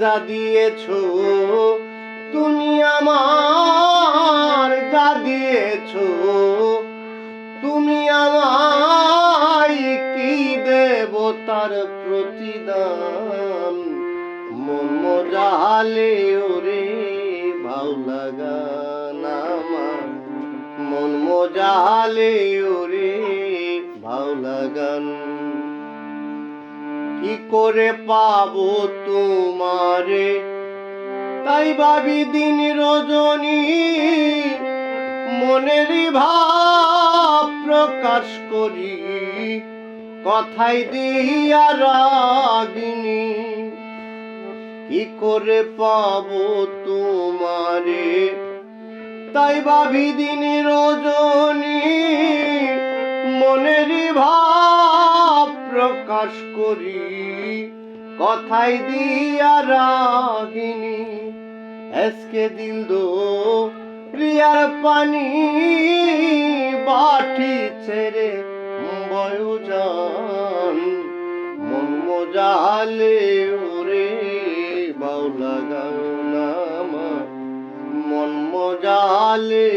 যা দিয়েছ, তুমি আমার যা দিয়েছ, তুমি আমায় কি দেব তার প্রতিদান? মন মজালে ওরে বাউলা গান আমার। মন মজালে ওরে বাউলা গান কি করে পাবো তোমারে? তাই ভাবি দিন রজনী, মনের ভাব প্রকাশ করি, কথাই দিয়া রাগিনী। কি করে পাবো তোমারে? তাই ভাবি দিন রজনী, মনের ভাব প্রকাশ করি, কথাই দিয়া রাগিনী। এসকে দিল দো প্রিয়ার পানি, বাটি ছেড়ে বয়ু যান মন মজালে ওরে বাউলা গান মন মজালে